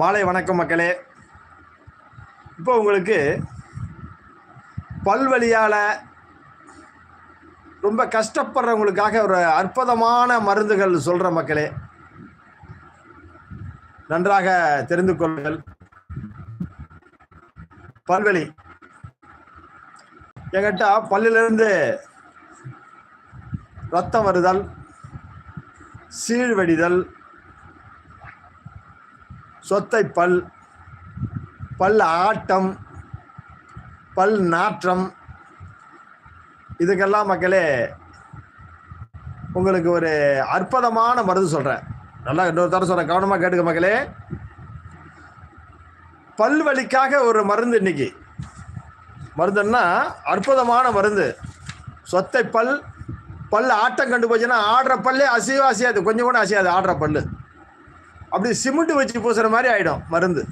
மாலை வணக்கம் மக்களே. இப்போ உங்களுக்கு பல்வழியால் ரொம்ப கஷ்டப்படுறவங்களுக்காக ஒரு அற்புதமான மருந்துகள் சொல்கிற மக்களே. நன்றாக தெரிந்து கொள்ளுங்கள். பல்வலி என்கிட்ட பல்லிலிருந்து ரத்தம் வருதல் சீழ்வடிதல் சொத்தை பல் பல் ஆட்டம் பல் நாற்றம். இதுக்கெல்லாம் மக்களே உங்களுக்கு ஒரு அற்புதமான மருந்து சொல்கிறேன் நல்லா இன்னொரு தடவை சொல்கிறேன் கவனமாக கேட்டுக்க மக்களே. பல்வலிக்காக ஒரு மருந்து இன்னைக்கு. மருந்துன்னா அற்புதமான மருந்து. சொத்தை பல் பல் ஆட்டம் கண்டு போச்சுன்னா ஆடுற பல்லே அசைவ அசையாது. கொஞ்சம் கூட அசையாது. ஆடுற பல்லு. அப்படி சிமெண்ட் வச்சு பூசுகிற மாதிரி ஆகிடும் மருந்து.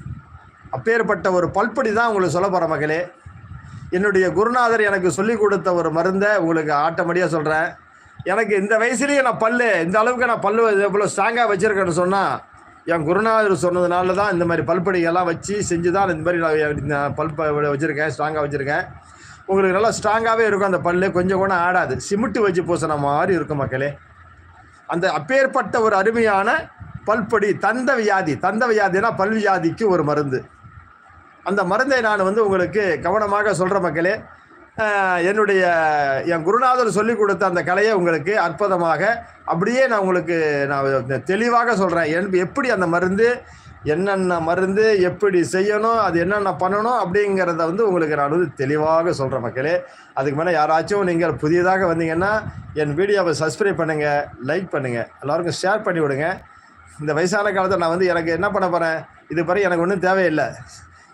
அப்பேற்பட்ட ஒரு பல்படி தான் உங்களுக்கு சொல்ல போகிற மகளே. என்னுடைய குருநாதர் எனக்கு சொல்லி கொடுத்த ஒரு மருந்தை உங்களுக்கு ஆட்டோமேட்டிக்காக சொல்கிறேன் எனக்கு இந்த வயசுலேயே நான் பல்லு இந்த அளவுக்கு நான் பல்லு இவ்வளோ ஸ்ட்ராங்காக வச்சுருக்கேன்னு சொன்னால் என் குருநாதர் சொன்னதுனால தான் இந்த மாதிரி பல்படிகள்லாம் வச்சு செஞ்சு தான் இந்த மாதிரி நான் பல்ப வச்சுருக்கேன் ஸ்ட்ராங்காக வச்சுருக்கேன். உங்களுக்கு நல்லா ஸ்ட்ராங்காகவே இருக்கும் அந்த பல்லு கொஞ்சம் கூட ஆடாது. சிமிட்டு வச்சு பூசின மாதிரி இருக்கும் மக்களே அந்த அப்பேற்பட்ட ஒரு அருமையான பல்பொடி தந்த வியாதி. தந்த வியாதினா பல்வியாதிக்கு ஒரு மருந்து. அந்த மருந்தை நான் வந்து உங்களுக்கு கவனமாக சொல்கிற மக்களே. என்னுடைய என் குருநாதர் சொல்லி கொடுத்த அந்த கலையை உங்களுக்கு அற்புதமாக அப்படியே நான் உங்களுக்கு நான் தெளிவாக சொல்கிறேன் என் எப்படி அந்த மருந்து என்னென்ன மருந்து எப்படி செய்யணும் அது என்னென்ன பண்ணணும் அப்படிங்கிறத வந்து உங்களுக்கு நான் வந்து தெளிவாக சொல்கிறேன் மக்களே. அதுக்கு மேலே யாராச்சும் நீங்கள் புதியதாக வந்தீங்கன்னா என் வீடியோவை சப்ஸ்கிரைப் பண்ணுங்கள் லைக் பண்ணுங்கள் எல்லாருக்கும் ஷேர் பண்ணி விடுங்க. இந்த வயசான காலத்தில் நான் வந்து எனக்கு என்ன பண்ண போகிறேன் இது பிறகு எனக்கு ஒன்றும் தேவையில்லை.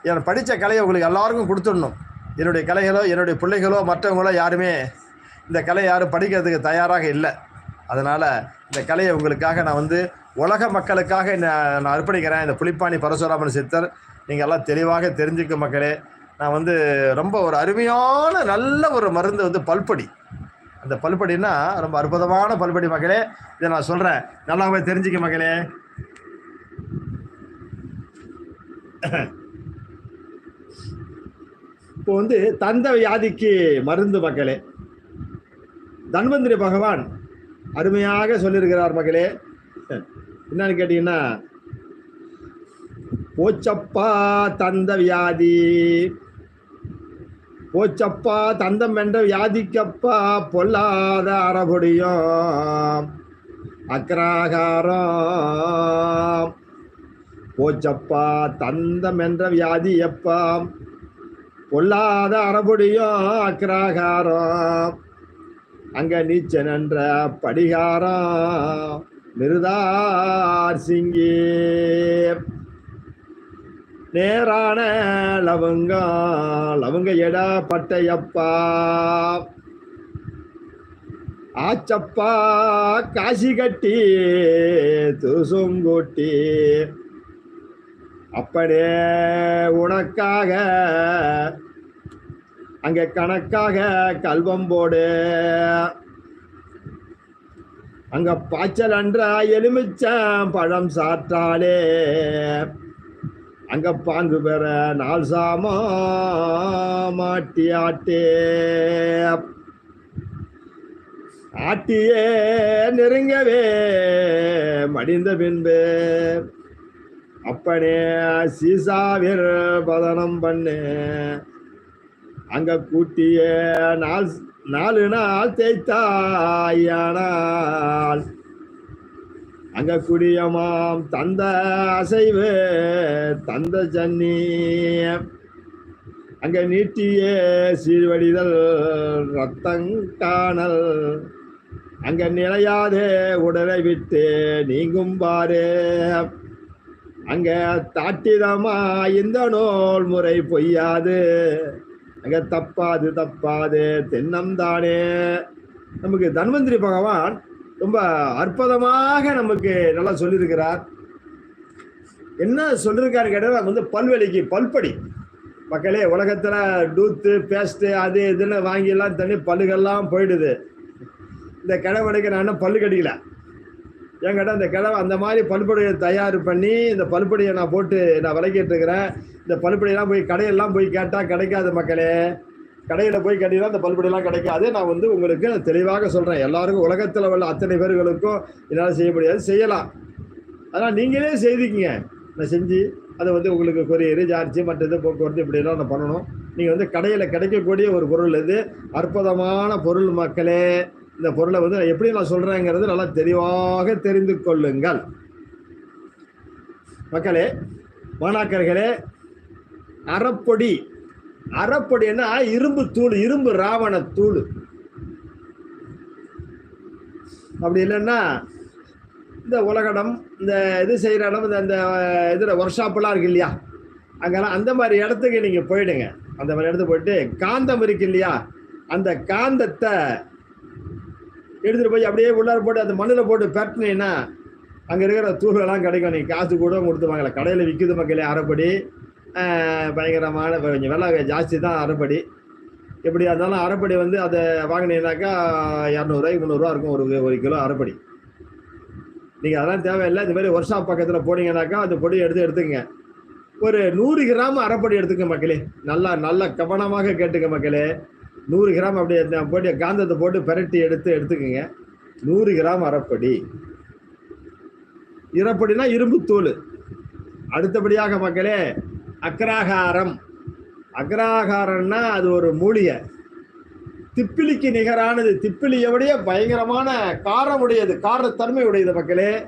எனக்கு படித்த கலையை உங்களுக்கு எல்லாருக்கும் கொடுத்துடணும். என்னுடைய கலைகளோ என்னுடைய பிள்ளைகளோ மற்றவங்களோ யாருமே இந்த கலையை யாரும் படிக்கிறதுக்கு தயாராக இல்லை. அதனால் இந்த கலையை உங்களுக்காக நான் வந்து உலக மக்களுக்காக நான் நான் அர்ப்பணிக்கிறேன். இந்த புலிப்பாணி பரசுராமன் சித்தர் நீங்கள் எல்லாம் தெளிவாக தெரிஞ்சுக்க மக்களே. நான் வந்து ரொம்ப ஒரு அருமையான நல்ல ஒரு மருந்து வந்து பல்படி. அந்த பல்படின்னா ரொம்ப அற்புதமான பல்படி மகளே. இதை நான் சொல்கிறேன் நல்லாவே தெரிஞ்சுக்க மகளே. இப்போ வந்து தந்த வியாதிக்கு மருந்து மக்களே தன்வந்திரி பகவான் அருமையாக சொல்லியிருக்கிறார் மக்களே என்னன்னு கேட்டீங்கன்னா போச்சப்பா தந்த வியாதி போச்சப்பா தந்தம் என்ற வியாதிக்கப்பா பொல்லாத அறபொடியும். அக்ராகாரம். போச்சப்பா தந்தம் என்ற வியாதி எப்பா பொல்லாத அறபொடியும். அக்ராகாரம். அங்க நீச்சன் என்ற படிகாரம். மிருதார் சிங்கே. நேரான லவங்கம் லவங்க எடா பட்டையப்பா. ஆச்சப்பா காசி கட்டி துசுங்கூட்டி அப்படியே உனக்காக அங்க கணக்காக கல்வம் போடு. அங்க பாய்ச்சல் அன்றா எலுமிச்சம் பழம் சாற்றாலே அங்க பாங்கு பெற நாள் சாமா மாட்டி ஆட்டே ஆட்டியே நெருங்கவே மடிந்த பின்பு அப்பனே சீசாவிர் பதனம் பண்ணு. அங்க கூட்டிய நாள் நாலு நாள் தேய்த்தாயானால் அங்க குடியமாம் தந்த அசைவு தந்த ஜன்னி அங்க நீட்டியே சீர்வடிதல் ரத்தங்கானல் அங்க நிலையாதே உடலை விட்டு நீங்கும் பாரு. அங்க தாட்டிதமா இந்த நூல் முறை பொய்யாது. அங்க தப்பாது தப்பாது தென்னம்தானே நமக்கு தன்வந்திரி பகவான் ரொம்ப அற்புதமாக நமக்கு நல்லா சொல்லியிருக்கிறார். என்ன சொல்லியிருக்காரு கேட்டால் வந்து பல்வெளிக்கு பல்படி. மக்களே உலகத்தில் டூத்து பேஸ்ட்டு அது இதுன்னு வாங்கிலாம் தண்ணி பல்லுகள்லாம் போயிடுது. இந்த கிழவனுக்கு நான் இன்னும் பல்லு கடிக்கல. என்கிட்ட அந்த கிழவை அந்த மாதிரி பல்படியை தயார் பண்ணி இந்த பல்படியை நான் போட்டு நான் விளக்கிட்டு இருக்கிறேன். இந்த பல்படியெல்லாம் போய் கடையெல்லாம் போய் கேட்டால் கிடைக்காது மக்களே. கடையில் போய் கேட்டீங்கன்னா அந்த பல்பொடியெல்லாம் கிடைக்காது நான் வந்து உங்களுக்கு தெளிவாக சொல்கிறேன் எல்லாருக்கும் உலகத்தில் உள்ள அத்தனை பேர்களுக்கும் என்னால் செய்ய முடியாது. செய்யலாம். அதனால் நீங்களே செய்திக்கிங்க. நான் செஞ்சு அதை வந்து உங்களுக்கு கொரியர் சார்ஜ் மற்றது போக்குவரத்து இப்படியெல்லாம் நான் பண்ணணும். நீங்கள் வந்து கடையில் கிடைக்கக்கூடிய ஒரு பொருள் இது அற்புதமான பொருள் மக்களே இந்த பொருளை வந்து எப்படி நான் சொல்கிறேங்கிறது நல்லா தெளிவாக தெரிந்து கொள்ளுங்கள். மக்களே மாணாக்கர்களே அறப்பொடி அறப்பொடின்னா இரும்பு தூள் இரும்பு ராவண தூள். அப்படி இல்லைன்னா இந்த உலகடம் இந்த இது செய்கிற இடம் இந்த இந்த இதில் ஒர்க் ஷாப்லாம் இருக்கு இல்லையா? அங்கெல்லாம் அந்த மாதிரி இடத்துக்கு நீங்கள் போயிடுங்க. அந்த மாதிரி இடத்துக்கு போயிட்டு காந்தம் இருக்கு இல்லையா? அந்த காந்தத்தை எடுத்துகிட்டு போய் அப்படியே உள்ளார போட்டு அந்த மண்ணில் போட்டு பெட்டினீங்கன்னா அங்கே இருக்கிற தூள்கள்லாம் கிடைக்கும். நீங்கள் காசு கூட கொடுத்து வாங்கல. கடையில் விற்குது மக்களே அரைப்படி பயங்கரமான கொஞ்சம் விலை ஜாஸ்தி தான் அரைப்படி. எப்படியா இருந்தாலும் அரைப்படி வந்து அதை வாங்கினீங்கன்னாக்கா இரநூறுவாய்க்கு முந்நூறுரூவா இருக்கும் ஒரு ஒரு கிலோ அரைப்படி. நீங்கள் அதெல்லாம் தேவையில்லை. இந்த மாதிரி ஒர்க் ஷாப் பக்கத்தில் போனீங்கன்னாக்கா அந்த பொடி எடுத்து எடுத்துக்கங்க. ஒரு நூறு கிராம் அரைப்படி எடுத்துக்க மக்களே. நல்லா நல்லா கவனமாக கேட்டுக்க மக்களே. நூறு கிராம் அப்படி போட்டு காந்தத்தை போட்டு பிரட்டி எடுத்து எடுத்துக்கோங்க. நூறு கிராம் அரைப்படி. இரப்படினா இரும்பு அடுத்தபடியாக மக்களே அக்ராகாரம். அக்ராகாரம்னா அது ஒரு மூலிகை. திப்பிலிக்கு நிகரானது திப்பிலியோடைய பயங்கரமான காரமுடையது காரத்தன்மை உடையது மக்களே.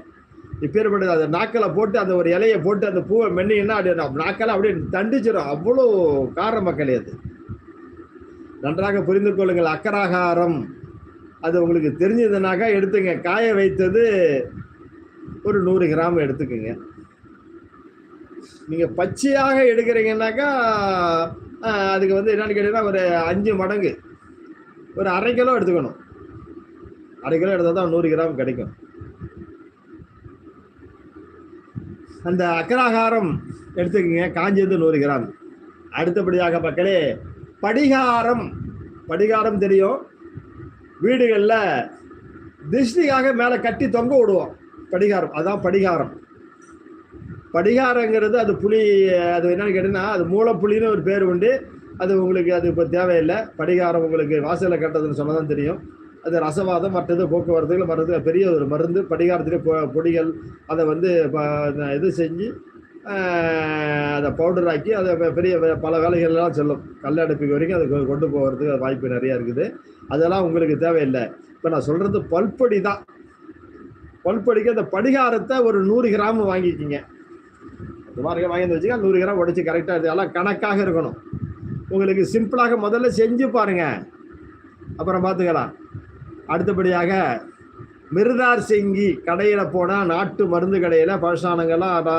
இப்பேற்பட்டது அந்த நாக்கில் போட்டு அந்த ஒரு இலையை போட்டு அந்த பூவை மென்னிங்கன்னா அப்படியே நம்ம நாக்கெல்லாம் அப்படியே தண்டிச்சிடும். அவ்வளோ கார மக்களே அது. நன்றாக புரிந்து கொள்ளுங்கள் அக்கராகாரம் அது உங்களுக்கு தெரிஞ்சதுனாக்கா எடுத்துங்க. காய வைத்தது ஒரு நூறு கிராம் எடுத்துக்கோங்க. நீங்கள் பச்சையாக எடுக்கிறீங்கன்னாக்கா அதுக்கு வந்து என்னன்னு கேட்டீங்கன்னா ஒரு அஞ்சு மடங்கு. ஒரு அரை கிலோ எடுத்துக்கணும். அரை கிலோ எடுத்தால் தான் நூறு கிராம் கிடைக்கும். அந்த அக்கராகாரம் எடுத்துக்கோங்க காஞ்சது நூறு கிராம். அடுத்தபடியாக மக்களே படிகாரம். படிகாரம் தெரியும். வீடுகளில் திருஷ்டிக்காக மேலே கட்டி தொங்க விடுவோம். படிகாரம் அதான் படிகாரம். படிகாரங்கிறது அது புளி அது என்னன்னு கேட்டீங்கன்னா அது மூலப்புளின்னு ஒரு பேர் உண்டு. அது உங்களுக்கு அது இப்போ தேவையில்லை. படிகாரம் உங்களுக்கு வாசலில் கட்டதுன்னு சொன்னால் தான் தெரியும். அது ரசவாதம் மற்றது போக்குவரத்துகள் மருந்து பெரிய ஒரு மருந்து படிகாரத்திலே பொ- பொடிகள் அதை வந்து ப- இது செஞ்சு அதை பவுடர் ஆக்கி அதை பெரிய பல வேலைகள்லாம் செல்லும். கல் அடுப்புக்கு வரைக்கும் அது கொண்டு போகிறதுக்கு வாய்ப்பு நிறையா இருக்குது. அதெல்லாம் உங்களுக்கு தேவையில்லை. இப்போ நான் சொல்கிறது பல்படி தான். பல்படிக்கு அந்த படிகாரத்தை ஒரு நூறு கிராம் வாங்கிக்கிங்க. சுமாருக்கு வாங்கி வந்து வச்சுக்க நூறு கிராம் உடச்சி கரெக்டாக இதெல்லாம் கணக்காக இருக்கணும். உங்களுக்கு சிம்பிளாக முதல்ல செஞ்சு பாருங்க. அப்புறம் பார்த்துக்கலாம். அடுத்தபடியாக மிருதார் சிங்கி கடையில் போனால் நாட்டு மருந்து கடையில் பழசானங்கள்லாம்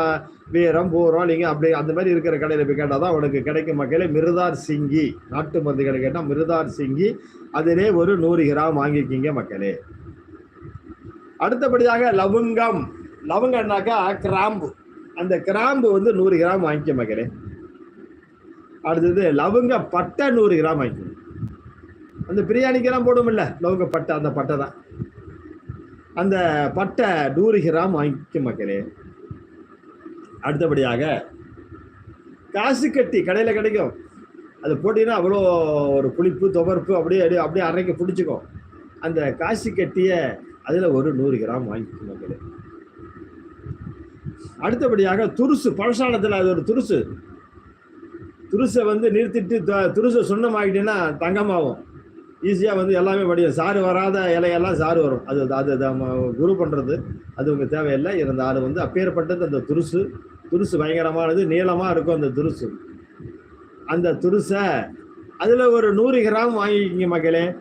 வீரம் பூரம் நீங்கள் அப்படி அந்த மாதிரி இருக்கிற கடையில் போய் கேட்டால் தான் உனக்கு கிடைக்கும் மக்களே மிருதார் சிங்கி. நாட்டு மருந்து கடை கேட்டால் மிருதார் சிங்கி. அதிலே ஒரு நூறு கிராம் வாங்கிக்கிங்க மக்களே. அடுத்தபடியாக லவங்கம். லவங்கம்னாக்கா கிராம்பு. அந்த கிராம்பு வந்து நூறு கிராம் வாங்கிக்க மக்களே அடுத்தது லவங்க பட்டை நூறு கிராம் வாங்கிக்கணும் அந்த பிரியாணிக்கெல்லாம் போடுமில்ல லவங்க பட்டை அந்த பட்டை தான். அந்த பட்டை நூறு கிராம் வாங்கிக்க மக்களே அடுத்தபடியாக காசு கட்டி கடையில் கிடைக்கும். அது போட்டிங்கன்னா அவ்வளோ ஒரு புளிப்பு துவர்ப்பு அப்படியே அப்படியே அப்படியே அரைக்க பிடிச்சிக்கும். அந்த காசு கட்டியை அதில் ஒரு நூறு கிராம் வாங்கிக்க மகளே அடுத்தபடியாக துருசு பழசானத்தில் அது ஒரு துருசு. துருசை வந்து நிறுத்திட்டு த- துருசை சுண்ணமாக்கிட்டீங்கன்னா தங்கமாகும். ஈஸியாக வந்து எல்லாமே படியும். சாறு வராத இலையெல்லாம் சாறு வரும். அது அது குரு பண்ணுறது அது உங்கள் தேவையில்லை. இருந்தாலும் வந்து அப்பேற்பட்டது அந்த துருசு. துருசு பயங்கரமானது நீளமாக இருக்கும் அந்த துருசு. அந்த துருசை அதில் ஒரு நூறு கிராம் வாங்கிக்கிங்க மக்களே.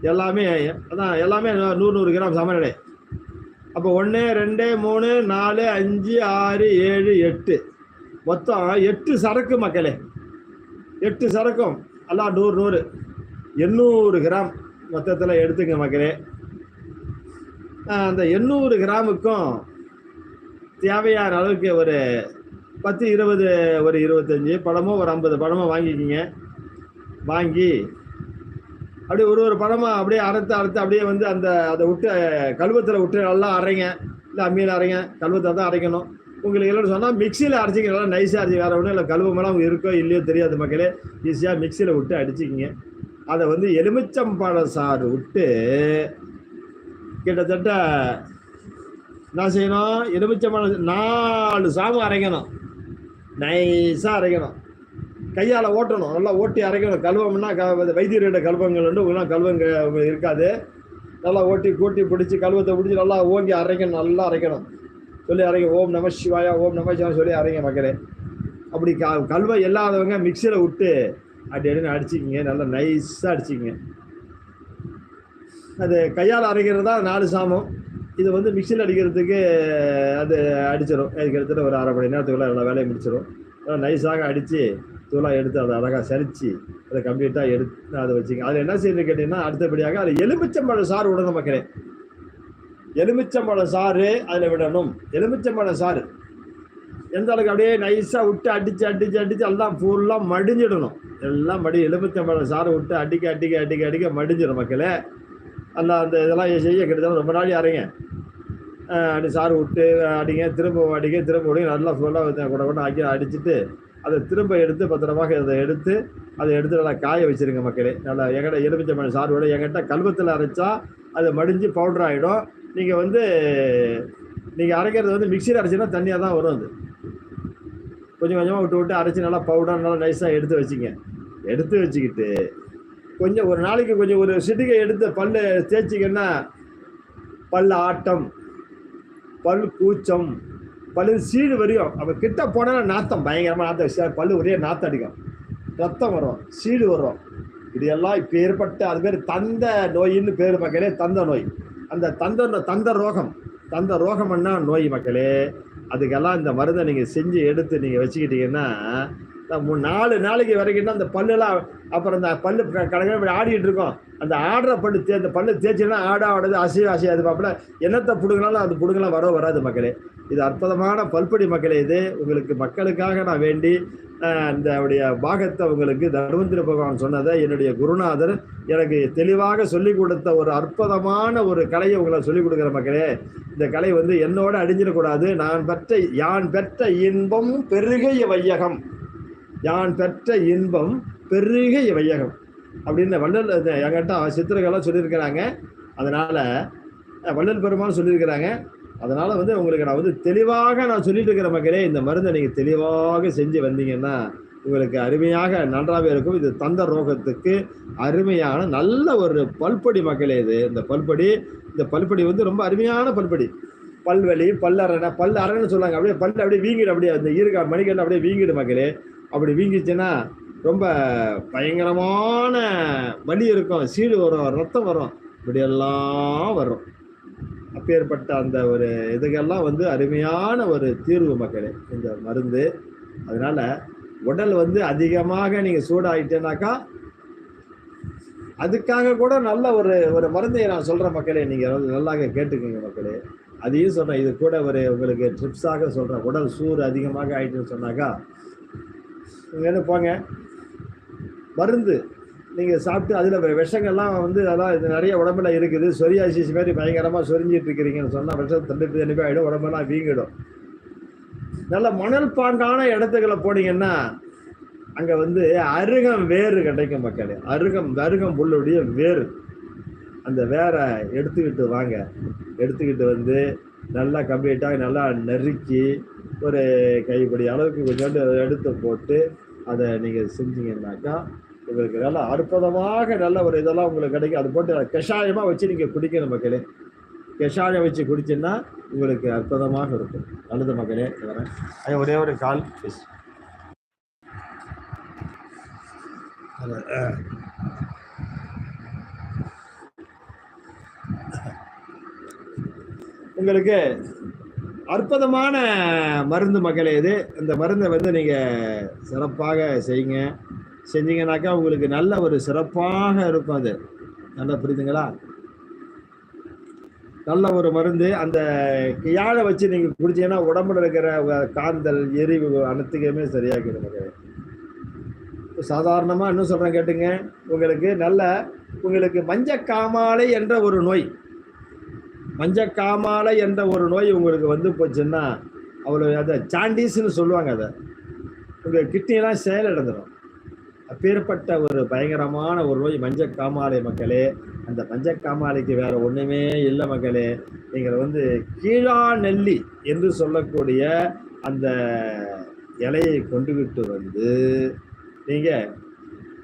எல்லாமே அதான் எல்லாமே நூறு நூறு கிராம் சமநிலை. அப்போ ஒன்று ரெண்டு மூணு நாலு அஞ்சு ஆறு ஏழு எட்டு. மொத்தம் எட்டு சரக்கு மக்களே. எட்டு சரக்கும். எல்லாம் நூறு நூறு. எண்ணூறு கிராம் மொத்தத்தில் எடுத்துங்க மக்களே. அந்த எண்ணூறு கிராமுக்கும் தேவையான அளவுக்கு ஒரு பத்து இருபது ஒரு இருபத்தஞ்சி பழமோ ஒரு ஐம்பது பழமோ வாங்கிக்கிங்க. வாங்கி அப்படியே ஒரு ஒரு பழமா அப்படியே அறுத்து அறுத்து அப்படியே வந்து அந்த அதை விட்டு கழுவத்தில் விட்டு நல்லா அரைங்க. இல்லை அம்மியில் அரைங்க. கழுவத்தில் தான் அரைக்கணும். உங்களுக்கு இல்லைன்னு சொன்னால் மிக்சியில் அரைச்சிங்க நல்லா நைஸாக அரைச்சி. வேறு ஒன்றும் இல்லை. கழுவமெல்லாம் இருக்கோ இல்லையோ தெரியாது மக்களே. ஈஸியாக மிக்சியில் விட்டு அடிச்சிக்கிங்க. அதை வந்து எலுமிச்சம்பழம் சாறு விட்டு கிட்டத்தட்ட என்ன செய்யணும்? எலுமிச்சம்பழம் நாலு சாமும் அரைக்கணும். நைஸாக அரைக்கணும். கையால் ஓட்டணும். நல்லா ஓட்டி அரைக்கணும். கழுவம்னா க வைத்தியர்கிட்ட கல்வங்கள் உண்டு. உங்களாம் கல்வங்க இருக்காது. நல்லா ஓட்டி கூட்டி பிடிச்சி கழுவத்தை பிடிச்சி நல்லா ஓங்கி அரைக்கணும். நல்லா அரைக்கணும். சொல்லி அரைங்க ஓம் நம சிவாயா ஓம் நம சிவாயா சொல்லி அரைங்க மக்களே. அப்படி க கல்வை இல்லாதவங்க மிக்சியில் விட்டு அப்படி எடுன்னு அடிச்சிக்கிங்க. நல்லா நைஸாக அடிச்சிக்கிங்க. அது கையால் அரைக்கிறது தான் நாலு சாமம். இது வந்து மிக்சியில் அடிக்கிறதுக்கு அது அடிச்சிடும் அதுக்கு எடுத்துகிட்டு ஒரு அரை மணி நேரத்துக்குள்ளே நல்லா வேலையை முடிச்சிடும் நைஸாக அடித்து தூளாக எடுத்து அதை அழகாக சரித்து அதை கம்ப்ளீட்டாக எடுத்து அதை வச்சுங்க அதில் என்ன செய்யணும்னு கேட்டிங்கன்னா அடுத்தபடியாக அது எலுமிச்சம்பழம் சாறு விடணும் மக்களே. எலுமிச்சம்பழம் சாறு அதில் விடணும். எலுமிச்சம்பழம் சாறு. எந்த அளவுக்கு அப்படியே நைஸாக விட்டு அடித்து அடித்து அடித்து எல்லாம் ஃபுல்லாக மடிஞ்சிடணும். எல்லாம் மடி எலுமிச்சம்பழம் சாறு விட்டு அடிக்க அடிக்க அடிக்க அடிக்க மடிஞ்சிடும் மக்களே. அந்த அந்த இதெல்லாம் செய்ய கிட்டத்தட்ட ரொம்ப நாளி அரைங்க அப்படி சாறு விட்டு அடிங்க திரும்ப அடிங்க திரும்ப அடிங்க நல்லா ஃபுல்லாக கூட கூட ஆக்கி அடிச்சுட்டு அதை திரும்ப எடுத்து பத்திரமாக அதை எடுத்து அதை எடுத்து நல்லா காய வச்சிருங்க மக்களே. நல்லா எங்கிட்ட எலுமிச்சம்பழம் சாறு விட எங்கிட்ட கல்வத்தில் அரைச்சா அது மடிஞ்சு பவுடர் ஆகிடும் நீங்கள் வந்து நீங்கள் அரைக்கிறது வந்து மிக்சியில் அரைச்சினா தண்ணியாக தான் வரும் அது. கொஞ்சம் கொஞ்சமாக விட்டு விட்டு அரைச்சி நல்லா பவுடர் நல்லா நைஸாக எடுத்து வச்சுங்க. எடுத்து வச்சுக்கிட்டு கொஞ்சம் ஒரு நாளைக்கு கொஞ்சம் ஒரு சிட்டுகை எடுத்து பல்லு தேய்ச்சிங்கன்னா பல் ஆட்டம் பல் கூச்சம் பல்லு சீடு வரையும் அவன் கிட்ட போனால் நாத்தம் பயங்கரமாக நாத்தம் பல்லு ஒரே நாத்தம் அடிக்கும். ரத்தம் வரும் சீடு வரும். இது எல்லாம் இப்போ ஏற்பட்ட அது பேர் தந்த நோயின்னு பேர் மக்களே தந்த நோய். அந்த தந்த தந்த ரோகம். தந்த ரோகம்னா நோய் மக்களே. அதுக்கெல்லாம் இந்த மருந்தை நீங்கள் செஞ்சு எடுத்து நீங்கள் வச்சுக்கிட்டீங்கன்னா மூணு நாலு நாளைக்கு வரைக்கும் அந்த பல்லுலாம் அப்புறம் அந்த பல்லு கடற்கரை ஆடிட்டு இருக்கோம். அந்த ஆடுற பல்லு தே அந்த பல்லு தேய்ச்சின்னா ஆடா ஆடுது அசைவ அசையாது பார்ப்பல என்னத்தை பிடுங்கினாலும் அது பிடுங்கலாம் வர வராது மக்களே. இது அற்புதமான பல்படி மக்களே இது. உங்களுக்கு மக்களுக்காக நான் வேண்டி இந்த அவருடைய பாகத்தை உங்களுக்கு தர்மந்திர பகவான் சொன்னதை என்னுடைய குருநாதர் எனக்கு தெளிவாக சொல்லிக் கொடுத்த ஒரு அற்புதமான ஒரு கலையை உங்களை சொல்லிக் கொடுக்குற மக்களே. இந்த கலை வந்து என்னோட அடிஞ்சிடக்கூடாது. நான் பெற்ற யான் பெற்ற இன்பம் பெருகைய வையகம். யான் பெற்ற இன்பம் பெருகைய வையகம். அப்படின்னு வள்ளல் என்கிட்ட சித்திரங்கள்லாம் சொல்லியிருக்கிறாங்க. அதனால் வள்ளல் பெருமான் சொல்லியிருக்கிறாங்க. அதனால் வந்து உங்களுக்கு நான் வந்து தெளிவாக நான் சொல்லிட்டு இருக்கிற மக்களே இந்த மருந்தை நீங்கள் தெளிவாக செஞ்சு வந்தீங்கன்னா உங்களுக்கு அருமையாக நன்றாகவே இருக்கும். இது தந்த ரோகத்துக்கு அருமையான நல்ல ஒரு பல்படி மக்களே இது. இந்த பல்படி இந்த பல்படி வந்து ரொம்ப அருமையான பல்படி. பல்வலி பல்லரணை பல் அரணை சொல்லுவாங்க. அப்படியே பல் அப்படியே வீங்கிடும். அப்படியே அந்த ஈர்க்கா மணிக்கட்டு அப்படியே வீங்கிடும் மக்களே. அப்படி வீங்கிச்சுன்னா ரொம்ப பயங்கரமான வலி இருக்கும். சீடு வரும் ரத்தம் வரும். இப்படியெல்லாம் வரும். அப்பேற்பட்ட அந்த ஒரு இதுக்கெல்லாம் வந்து அருமையான ஒரு தீர்வு மக்களே இந்த மருந்து. அதனால் உடல் வந்து அதிகமாக நீங்கள் சூடாகிட்டேனாக்கா அதுக்காக கூட நல்ல ஒரு ஒரு மருந்தை நான் சொல்கிறேன் மக்களே நீங்கள் நல்லா கேட்டுக்கோங்க மக்களே. அதையும் சொல்கிறேன் இது கூட ஒரு உங்களுக்கு ட்ரிப்ஸாக சொல்கிறேன் உடல் சூறு அதிகமாக ஆயிட்டுன்னு சொன்னாக்கா இங்கேருந்து போங்க. மருந்து நீங்கள் சாப்பிட்டு அதில் விஷங்கள்லாம் வந்து அதெல்லாம் இது நிறைய உடம்புல இருக்குது. சொரியாசிஸ் மாதிரி பயங்கரமாக சொரிஞ்சிட்டு இருக்கிறீங்கன்னு சொன்னால் விஷம் தண்டுட்டு அனுப்பி ஆகிடும் உடம்பெல்லாம் வீங்கிடும். நல்ல மணல் பாண்டான இடத்துக்களை போனீங்கன்னா அங்கே வந்து அருகம் வேறு கிடைக்கும் மக்களே. அருகம் அருகம் புல்லுடைய வேறு. அந்த வேரை எடுத்துக்கிட்டு வாங்க. எடுத்துக்கிட்டு வந்து நல்லா கம்ப்ளீட்டாக நல்லா நெருக்கி ஒரு கைப்படி அளவுக்கு கொஞ்சோண்டு எடுத்து போட்டு அதை நீங்கள் செஞ்சீங்கன்னாக்கா உங்களுக்கு நல்லா அற்புதமாக நல்ல ஒரு இதெல்லாம் உங்களுக்கு கிடைக்கும். அது போட்டு கஷாயமாக வச்சு நீங்கள் குடிக்கணும் மக்களே. கஷாயம் வச்சு குடிச்சுன்னா உங்களுக்கு அற்புதமாக இருக்கும். நல்லது மக்களே வரேன் ஒரே ஒரு கால் ப்ளீஸ் உங்களுக்கு அற்புதமான மருந்து மக்களே இது. இந்த மருந்தை வந்து நீங்கள் சிறப்பாக செய்யுங்க. செஞ்சீங்கன்னாக்கா உங்களுக்கு நல்ல ஒரு சிறப்பாக இருக்கும் அது. நல்லா புரியுதுங்களா? நல்ல ஒரு மருந்து. அந்த யாழை வச்சு நீங்கள் குடிச்சீங்கன்னா உடம்புல இருக்கிற காந்தல் எரிவு அனைத்துக்குமே சரியாகிடும் மக்களே சாதாரணமாக இன்னும் சொல்கிறேன் கேட்டுங்க. உங்களுக்கு நல்ல உங்களுக்கு மஞ்சக்காமாலை என்ற ஒரு நோய். மஞ்சக்காமாலை என்ற ஒரு நோய் உங்களுக்கு வந்து போச்சுன்னா அவ்வளோ அதை சாண்டீஸ்னு சொல்லுவாங்க அதை. உங்கள் கிட்னிலாம் செயலிழந்துடும் அப்பேற்பட்ட ஒரு பயங்கரமான ஒரு நோய் மஞ்சக்காமாலை மக்களே. அந்த மஞ்சக்காமாலைக்கு வேற ஒண்ணுமே இல்லை மக்களே. நீங்கள் வந்து கீழா நெல்லி என்று சொல்லக்கூடிய அந்த இலையை கொண்டுகிட்டு வந்து நீங்க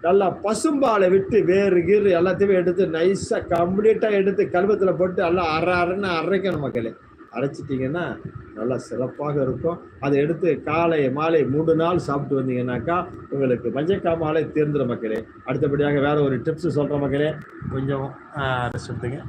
நல்லா பசும்பாலை விட்டு வேறு கீறு எல்லாத்தையுமே எடுத்து நைஸாக கம்ப்ளீட்டாக எடுத்து கல்வத்தில் போட்டு நல்லா அரை அரைன்னு அரைக்கணும் மக்களே. அரைச்சிட்டிங்கன்னா நல்லா சிறப்பாக இருக்கும். அதை எடுத்து காலை மாலை மூணு நாள் சாப்பிட்டு வந்தீங்கன்னாக்கா உங்களுக்கு மஞ்சக்காமாலை தேர்ந்துடும் மக்களே. அடுத்தபடியாக வேறு ஒரு டிப்ஸ் சொல்கிற மக்களே. கொஞ்சம் ரெஸ்ட் எடுத்துங்க.